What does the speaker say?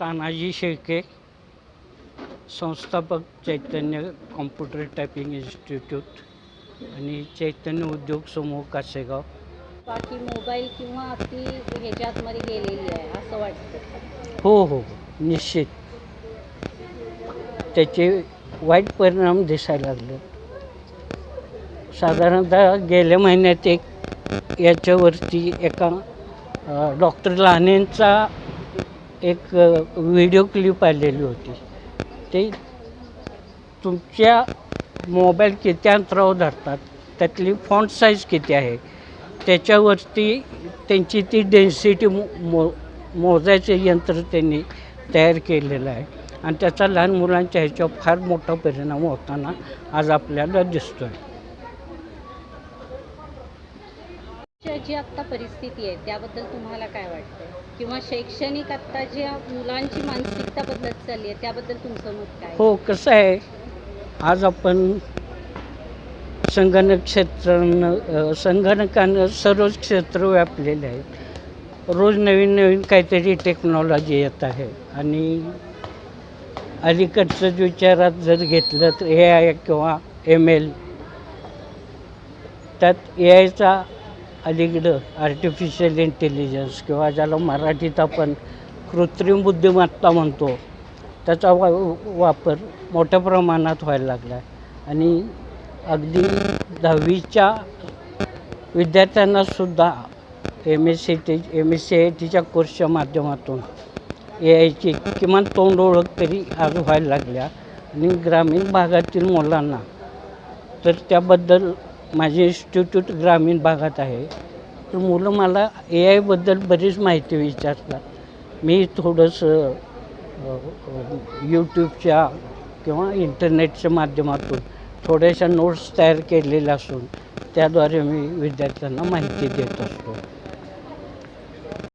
तानाजी शेळके संस्थापक चैतन्य computer typing institute आणि चैतन्य उद्योग समूह कासेगाव. बाकी मोबाईल किंवा अति ह्याच्यातमध्ये गेलेली आहे असं वाटतं. हो हो निश्चित. त्याचे वाईट परिणाम दिसायला लागले. साधारणतः गेल्या महिन्यात एक याच्यावरती एका डॉक्टर लहानेंचा एक व्हिडिओ क्लिप आलेली होती. ते तुमच्या मोबाईल किती अंतरावर धरतात त्यातली फॉन्ट साईज किती आहे त्याच्यावरती त्यांची ती डेन्सिटी मो मो मोजायचे यंत्र त्यांनी तयार केलेलं आहे. आणि त्याचा लहान मुलांच्या ह्याच्यावर फार मोठा परिणाम होताना आज आपल्याला दिसतो आहे जी आत्ता परिस्थिती आहे त्याबद्दल तुम्हाला काय वाटतं? किंवा शैक्षणिक आत्ता ज्या मुलांची मानसिकता बदलत चालली आहे त्याबद्दल तुमचं मत काय? हो कसं आहे आज आपण संगणक क्षेत्रानं संगणकानं सर्वच क्षेत्र व्यापलेले आहेत. रोज नवीन नवीन काहीतरी टेक्नॉलॉजी येत आहे आणि अलीकडचं विचारात जर घेतलं तर ए आय किंवा एम एल त्यात ए आयचा अलीकडं आर्टिफिशियल इंटेलिजन्स किंवा ज्याला मराठीत आपण कृत्रिम बुद्धिमत्ता म्हणतो त्याचा वा वापर मोठ्या प्रमाणात व्हायला लागला आहे आणि अगदी दहावीच्या विद्यार्थ्यांनासुद्धा M S C T M S C I टीच्या कोर्सच्या माध्यमातून ए आयची किमान तोंड ओळख तरी आज व्हायला लागल्या. आणि ग्रामीण भागातील मुलांना तर त्याबद्दल माझे इन्स्टिट्यूट ग्रामीण भागात आहे. तर मुलं मला ए आयबद्दल बरीच माहिती विचारतात. मी थोडंसं यूट्यूबच्या किंवा इंटरनेटच्या माध्यमातून थोड्याशा नोट्स तयार केलेल्या असून त्याद्वारे मी विद्यार्थ्यांना माहिती देत असतो.